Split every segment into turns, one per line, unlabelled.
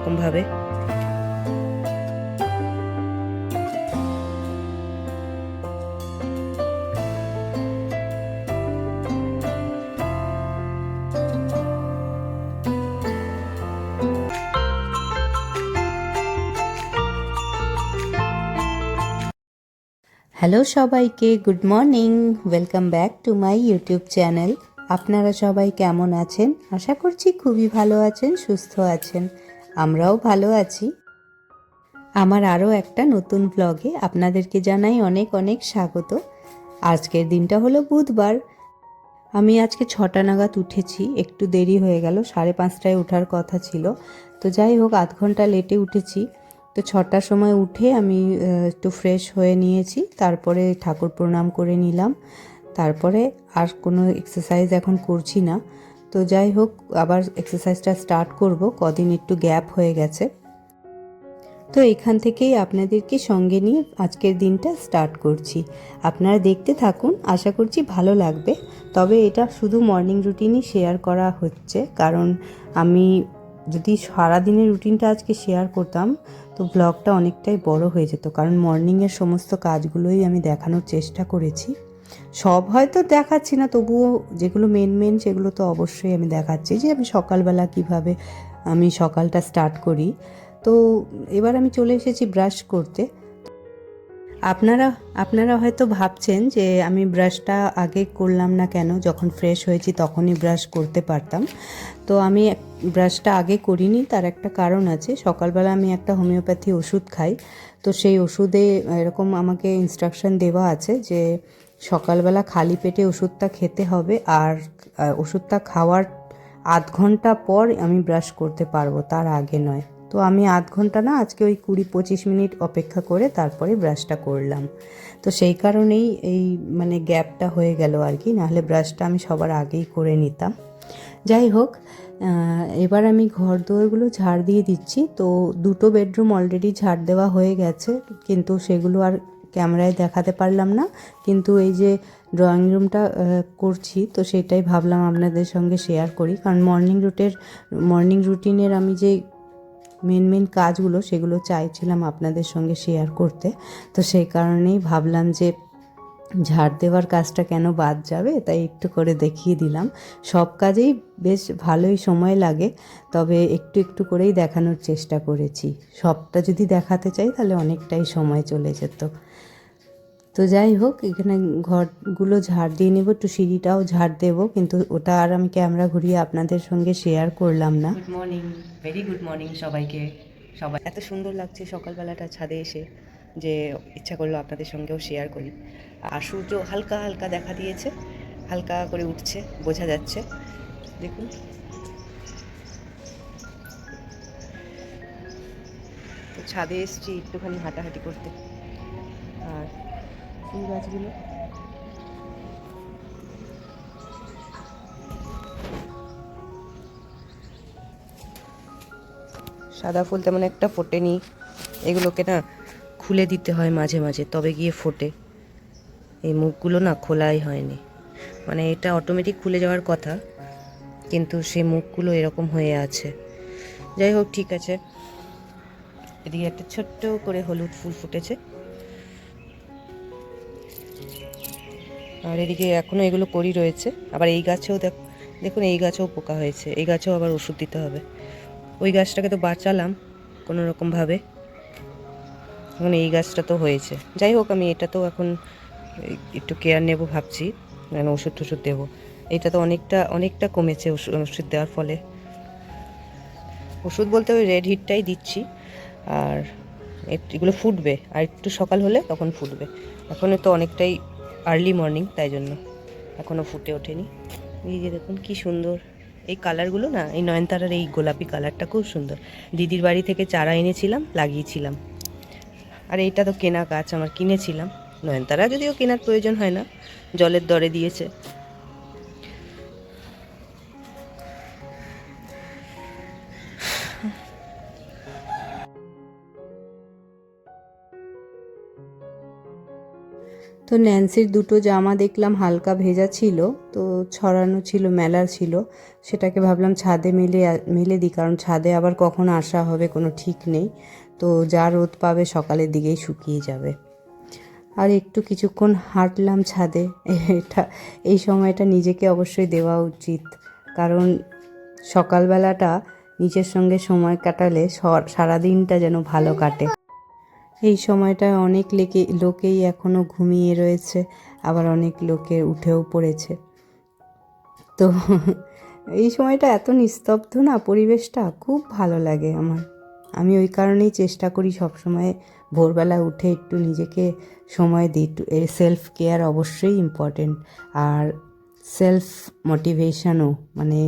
রকমভাবে
হ্যালো সবাইকে good morning welcome back to my YouTube channel আপনারা সবাই কেমন আছেন? আশা করছি খুবই ভালো আছেন, সুস্থ আছেন। আমরাও ভালো আছি। আমার আরও একটা নতুন ব্লগে আপনাদেরকে জানাই অনেক অনেক স্বাগত। আজকের দিনটা হলো বুধবার। আমি আজকে ছটা নাগাদ উঠেছি, একটু দেরি হয়ে গেল, সাড়ে পাঁচটায় ওঠার কথা ছিল। তো যাই হোক, আধ ঘণ্টা লেটে উঠেছি। তো ছটার সময় উঠে আমি একটু ফ্রেশ হয়ে নিয়েছি, তারপরে ঠাকুর প্রণাম করে নিলাম। তারপরে আর কোনো এক্সারসাইজ এখন করছি না। তো যাই হোক, আবার এক্সারসাইজটা স্টার্ট করব। কদিন একটু গ্যাপ হয়ে গেছে। তো এখান থেকেই আপনাদেরকে সঙ্গে নিয়ে আজকের দিনটা স্টার্ট করছি। আপনারা দেখতে থাকুন, আশা করছি ভালো লাগবে। তবে এটা শুধু মর্নিং রুটিনই শেয়ার করা হচ্ছে। কারণ আমি যদি সারাদিনের রুটিনটা আজকে শেয়ার করতাম, তো ব্লগটা অনেকটাই বড় হয়ে যেত। কারণ মর্নিংয়ের সমস্ত কাজগুলোই আমি দেখানোর চেষ্টা করেছি। সব হয়তো দেখাচ্ছি না, তবুও যেগুলো মেন মেন সেগুলো তো অবশ্যই আমি দেখাচ্ছি যে আমি সকালবেলা কীভাবে আমি সকালটা স্টার্ট করি। তো এবার আমি চলে এসেছি ব্রাশ করতে। আপনারা আপনারা হয়তো ভাবছেন যে আমি ব্রাশটা আগে করলাম না কেন, যখন ফ্রেশ হয়েছি তখনই ব্রাশ করতে পারতাম। তো আমি ব্রাশটা আগে করিনি, তার একটা কারণ আছে। সকালবেলা আমি একটা হোমিওপ্যাথি ওষুধ খাই, তো সেই ওষুধে এরকম আমাকে ইনস্ট্রাকশন দেওয়া আছে যে সকালবেলা খালি পেটে ওষুধটা খেতে হবে আর ওষুধটা খাওয়ার আধ ঘণ্টা পর আমি ব্রাশ করতে পারব, তার আগে নয়। তো আমি আধ ঘণ্টা না, আজকে ওই কুড়ি পঁচিশ মিনিট অপেক্ষা করে তারপরে ব্রাশটা করলাম। তো সেই কারণেই এই মানে গ্যাপটা হয়ে গেল আর কি, নাহলে ব্রাশটা আমি সবার আগেই করে নিতাম। যাই হোক এবার আমি ঘর দুয়ারগুলো ঝাড় দিয়ে দিচ্ছি। তো দুটো বেডরুম অলরেডি ঝাড় দেওয়া হয়ে গেছে, কিন্তু সেগুলো আর ক্যামেরায় দেখাতে পারলাম না। কিন্তু এই যে ড্রয়িং রুমটা করছি, তো সেটাই ভাবলাম আপনাদের সঙ্গে শেয়ার করি। কারণ মর্নিং রুটের মর্নিং রুটিনের আমি যে মেন মেন কাজগুলো, সেগুলো চাইছিলাম আপনাদের সঙ্গে শেয়ার করতে। তো সেই কারণেই ভাবলাম যে ঝাড় দেওয়ার কাজটা কেন বাদ যাবে? তাই একটু করে দেখিয়ে দিলাম। সব কাজেই বেশ ভালোই সময় লাগে, তবে একটু একটু করেই দেখানোর চেষ্টা করেছি। সবটা যদি দেখাতে চাই, তাহলে অনেকটাই সময় চলে যেত। তো যাই হোক, এখানে ঘরগুলো ঝাড় দিয়ে নেব, একটু সিঁড়িটাও ঝাড় দেবো, কিন্তু ওটা আর আমি ক্যামেরা ঘুরিয়ে আপনাদের সঙ্গে শেয়ার করলাম না।
Good morning very good morning সবাইকে। সবাই এত সুন্দর লাগছে সকালবেলাটা ছাদে এসে, যে ইচ্ছা করল আপনাদের সঙ্গেও শেয়ার করি। আর সূর্য হালকা হালকা দেখা দিয়েছে। হালকা করে উঠছে, বোঝা যাচ্ছে। দেখুন। ছাদে এসছি একটুখানি হাঁটাহাঁটি করতে। আর ফুল গাছগুলো। সাদা ফুল তেমন একটা ফোটেনি। এগুলোকে না খুলে দিতে হয় মাঝে মাঝে, তবে গিয়ে ফোটে। এই মুখগুলো না খোলাই হয়নি। মানে এটা অটোমেটিক খুলে যাওয়ার কথা, কিন্তু সেই মুখগুলো এরকম হয়ে আছে। যাই হোক, ঠিক আছে। এদিকে একটা ছোট্ট করে হলুদ ফুল ফুটেছে। আর এদিকে এখনও এগুলো করি রয়েছে। আবার এই গাছেও দেখ, দেখুন, এই গাছেও পোকা হয়েছে। এই গাছেও আবার ওষুধ দিতে হবে। ওই গাছটাকে তো বাঁচালাম কোনো রকমভাবে এখন এই গাছটা তো হয়েছে। যাই হোক, আমি এটা তো এখন একটু কেয়ার নেব ভাবছি মানে ওষুধ টষুধ দেবো। এটা তো অনেকটা অনেকটা কমেছে ওষুধ দেওয়ার ফলে। ওষুধ বলতে ওই রেড হিটটাই দিচ্ছি, আর এগুলো ফুটবে। আর একটু সকাল হলে তখন ফুটবে। এখনও তো অনেকটাই আর্লি মর্নিং তাই জন্য এখনও ফুটে ওঠেনি। এই যে দেখুন কী সুন্দর। এই কালারগুলো না, এই নয়নতারার এই গোলাপি কালারটা খুব সুন্দর। দিদির বাড়ি থেকে চারা এনেছিলাম, লাগিয়েছিলাম। আর এইটা তো কেনা গাছ, আমার কিনেছিলাম। নয়নতারা যদিও কেনার প্রয়োজন হয় না, জলের দরে দিয়েছে।
তো ন্যান্সির দুটো জামা দেখলাম, হালকা ভেজা ছিল, তো ছড়ানো ছিল, মেলা ছিল। সেটাকে ভাবলাম ছাদে মেলে মেলে দিই, কারণ ছাদে আবার কখন আসা হবে, কোনো ঠিক নেই। তো যা রোদ পাবে সকালের দিকেই শুকিয়ে যাবে। আর একটু কিছুক্ষণ হাঁটলাম ছাদে। এটা, এই সময়টা নিজেকে অবশ্যই দেওয়া উচিত। কারণ সকালবেলাটা নিজের সঙ্গে সময় কাটালে সারাদিনটা যেন ভালো কাটে। এই সময়টায় অনেক লেকে, লোকেই এখনও ঘুমিয়ে রয়েছে, আবার অনেক লোকে উঠেও পড়েছে। তো এই সময়টা এত নিস্তব্ধ না, পরিবেশটা খুব ভালো লাগে আমার। আমি ওই কারণেই চেষ্টা করি সবসময় ভোরবেলা উঠে একটু নিজেকে সময় দিই, একটু সেলফ কেয়ার অবশ্যই ইম্পর্টেন্ট আর সেলফ মোটিভেশনও মানে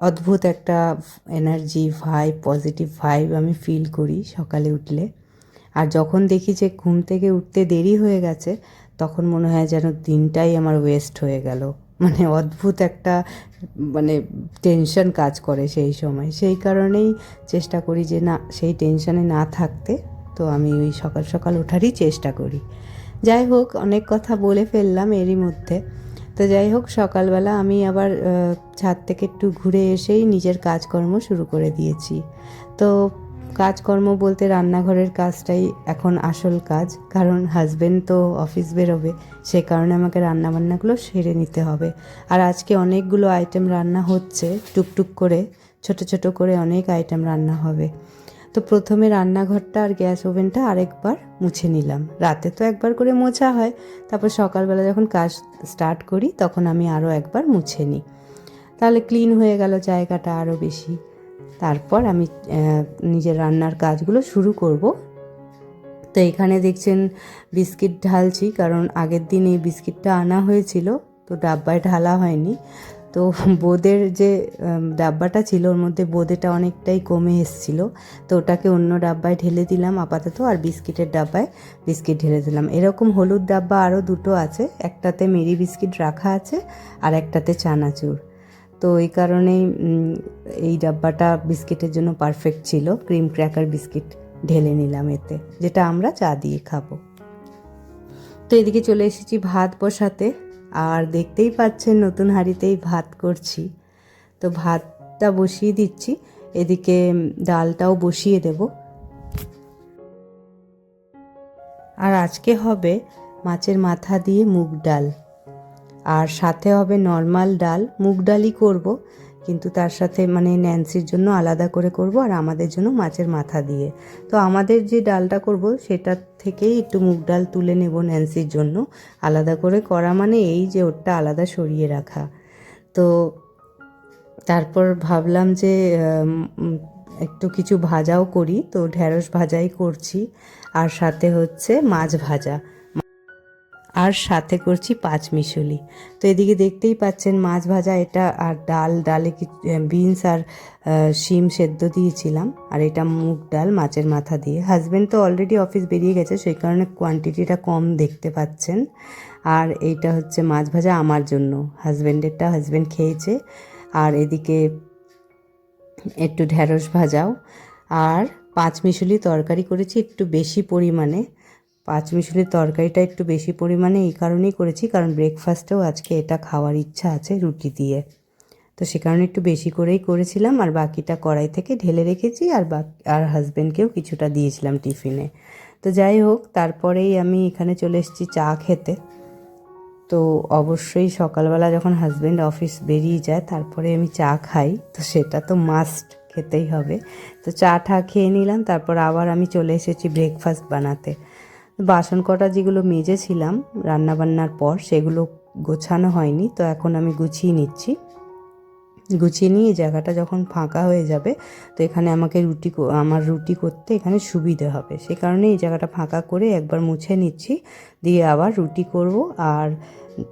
অদ্ভুত একটা এনার্জি ভাইব পজিটিভ ভাইব আমি ফিল করি সকালে উঠলে। আর যখন দেখি যে ঘুম থেকে উঠতে দেরি হয়ে গেছে, তখন মনে হয় যেন দিনটাই আমার ওয়েস্ট হয়ে গেল। মানে অদ্ভুত একটা মানে টেনশন কাজ করে সেই সময়। সেই কারণেই চেষ্টা করি যে না, সেই টেনশনে না থাকতে তো আমি ওই সকাল সকাল ওঠারই চেষ্টা করি। যাই হোক, অনেক কথা বলে ফেললাম এরই মধ্যে। তো যাই হোক, সকালবেলা আমি আবার ছাদ থেকে একটু ঘুরে এসেই নিজের কাজকর্ম শুরু করে দিয়েছি। তো কাজকর্ম বলতে রান্নাঘরের কাজটাই এখন আসল কাজ, কারণ হাজবেন্ড তো অফিস বেরোবে, সে কারণে আমাকে রান্নাবান্নাগুলো সেরে নিতে হবে। আর আজকে অনেকগুলো আইটেম রান্না হচ্ছে, টুকটুক করে, ছোট ছোট করে অনেক আইটেম রান্না হবে। তো প্রথমে রান্নাঘরটা আর গ্যাস ওভেনটা আরেকবার মুছে নিলাম। রাতে তো একবার করে মোছা হয়। তারপর সকালবেলা যখন কাজ স্টার্ট করি, তখন আমি আরও একবার মুছে নিই। তাহলে ক্লিন হয়ে গেল জায়গাটা আরও বেশি। তারপর আমি নিজের রান্নার কাজগুলো শুরু করব। তো এখানে দেখছেন বিস্কিট ঢালছি, কারণ আগের দিন এই বিস্কিটটা আনা হয়েছিল, তো ডাব্বায় ঢালা হয়নি। তো বোঁদের যে ডাব্বাটা ছিল ওর মধ্যে বোঁদেটা অনেকটাই কমে এসেছিল। তো ওটাকে অন্য ডাব্বায় ঢেলে দিলাম আপাতত, আর বিস্কিটের ডাব্বায় বিস্কিট ঢেলে দিলাম। এরকম হলুদ ডাব্বা আরও দুটো আছে, একটাতে মেরি বিস্কিট রাখা আছে, আর একটাতে চানাচুর। তো এই কারণেই এই ডাব্বাটা বিস্কিটের জন্য পারফেক্ট ছিল। ক্রিম ক্র্যাকার বিস্কিট ঢেলে নিলাম এতে, যেটা আমরা চা দিয়ে খাব। তো এদিকে চলে এসেছি ভাত বসাতে। আর দেখতেই পাচ্ছেন নতুন হাঁড়িতেই ভাত করছি। তো ভাতটা বসিয়ে দিচ্ছি, এদিকে ডালটাও বসিয়ে দেব। আর আজকে হবে মাছের মাথা দিয়ে মুগ ডাল। আর সাথে হবে নর্মাল ডাল, মুগ ডালই করব। কিন্তু তার সাথে মানে ন্যান্সির জন্য আলাদা করে করব আর আমাদের জন্য মাছের মাথা দিয়ে। তো আমাদের যে ডালটা করব সেটা থেকেই একটু মুগ ডাল তুলে নেব ন্যান্সির জন্য। আলাদা করে করা মানে এই যে ওরটা আলাদা সরিয়ে রাখা। তো তারপর ভাবলাম যে একটু কিছু ভাজাও করি। তো ঢ্যাঁড়স ভাজাই করছি। আর সাথে হচ্ছে মাছ ভাজা। আর সাথে করছি পাঁচ মিশলি তো এদিকে দেখতেই পাচ্ছেন মাছ ভাজা, এটা আর ডাল, ডালে বিনস আর শিম সেদ্ধ দিয়েছিলাম। আর এটা মুগ ডাল মাছের মাথা দিয়ে। হাজব্যান্ড তো অলরেডি অফিস বেরিয়ে গেছে, সেই কারণে কোয়ান্টিটিটা কম দেখতে পাচ্ছেন। আর এইটা হচ্ছে মাছ ভাজা আমার জন্য। হাজব্যান্ডেরটা হাজব্যান্ড খেয়েছে। আর এদিকে একটু ঢ্যাঁড়স ভাজাও। আর পাঁচ মিশলি তরকারি করেছি একটু বেশি পরিমাণে। পাঁচ মিশলির তরকারিটা একটু বেশি পরিমাণে এই কারণেই করেছি, কারণ ব্রেকফাস্টেও আজকে এটা খাওয়ার ইচ্ছা আছে রুটি দিয়ে। তো সে কারণে একটু বেশি করেই করেছিলাম, আর বাকিটা কড়াই থেকে ঢেলে রেখেছি, আর আর হাজব্যান্ডকেও কিছুটা দিয়েছিলাম টিফিনে। তো যাই হোক, তারপরেই আমি এখানে চলে এসেছি চা খেতে। তো অবশ্যই সকালবেলা যখন হাজব্যান্ড অফিস বেরিয়ে যায়, তারপরে আমি চা খাই, তো সেটা তো মাস্ট খেতেই হবে। তো চা ঠা খেয়ে নিলাম, তারপর আবার আমি চলে এসেছি ব্রেকফাস্ট বানাতে। বাসন কটা যেগুলো মেজেছিলাম রান্নাবান্নার পর সেগুলো গোছানো হয়নি, তো এখন আমি গুছিয়ে নিচ্ছি। গুছিয়ে নিয়ে জায়গাটা যখন ফাঁকা হয়ে যাবে, তো এখানে আমাকে রুটি আমার রুটি করতে এখানে সুবিধে হবে। সে কারণে এই জায়গাটা ফাঁকা করে একবার মুছে নিচ্ছি, দিয়ে আবার রুটি করব। আর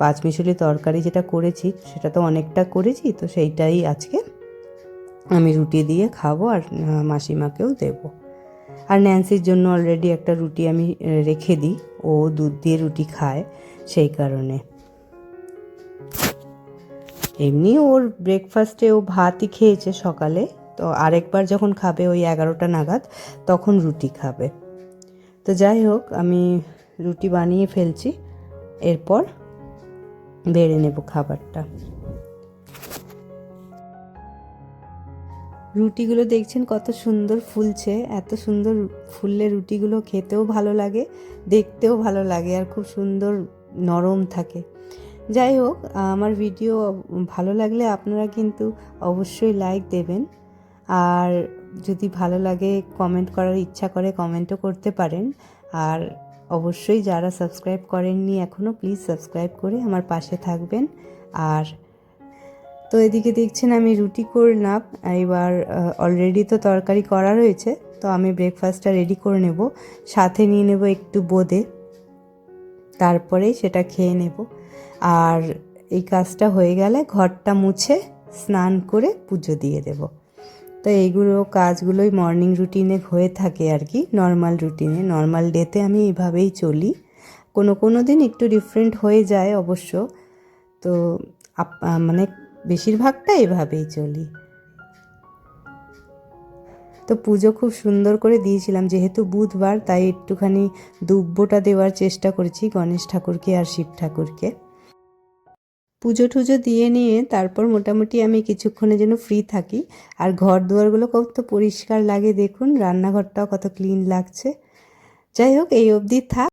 পাঁচ মিশলি তরকারি যেটা করেছি, সেটা তো অনেকটা করেছি, তো সেইটাই আজকে আমি রুটি দিয়ে খাব আর মাসিমাকেও দেবো। আর ন্যান্সির জন্য অলরেডি একটা রুটি আমি রেখে দিই। ও দুধ দিয়ে রুটি খায় সেই কারণে। এমনি ওর ব্রেকফাস্টে ও ভাতই খেয়েছে সকালে। তো আরেকবার যখন খাবে ওই এগারোটা নাগাদ, তখন রুটি খাবে। তো যাই হোক, আমি রুটি বানিয়ে ফেলছি। এরপর বেড়ে নেব খাবারটা। রুটিগুলো দেখছেন কত সুন্দর ফুলছে, এত সুন্দর ফুললে রুটিগুলো খেতেও ভালো লাগে, দেখতেও ভালো লাগে আর খুব সুন্দর নরম থাকে। যাই হোক, আমার ভিডিও ভালো লাগলে আপনারা কিন্তু অবশ্যই লাইক দেবেন। আর যদি ভালো লাগে কমেন্ট করার ইচ্ছা করে কমেন্টও করতে পারেন। আর অবশ্যই যারা সাবস্ক্রাইব করেননি এখনও প্লিজ সাবস্ক্রাইব করে আমার পাশে থাকবেন। আর তো এদিকে দেখছেন আমি রুটি করলাম, এবার অলরেডি তো তরকারি করা রয়েছে, তো আমি ব্রেকফাস্টটা রেডি করে নেব। সাথে নিয়ে নেব একটু বোঁদে তারপরেই সেটা খেয়ে নেব। আর এই কাজটা হয়ে গেলে ঘরটা মুছে স্নান করে পুজো দিয়ে দেব। তো এইগুলো কাজগুলোই মর্নিং রুটিনে হয়ে থাকে আর কি নর্মাল রুটিনে নর্মাল ডেতে আমি এইভাবেই চলি। কোনো কোনো দিন একটু ডিফারেন্ট হয়ে যায় অবশ্য। তো মানে বেশিরভাগটা এভাবেই চলি। তো পুজো খুব সুন্দর করে দিয়েছিলাম, যেহেতু বুধবার, তাই একটুখানি দুব্বোটা দেওয়ার চেষ্টা করেছি গণেশ ঠাকুরকে আর শিব ঠাকুরকে। পুজো টুজো দিয়ে নিয়ে তারপর মোটামুটি আমি কিছুক্ষণের জন্য ফ্রি থাকি। আর ঘর দুয়ারগুলো কত পরিষ্কার লাগে, দেখুন, রান্নাঘরটাও কত ক্লিন লাগছে। যাই হোক, এই অবধি থাক।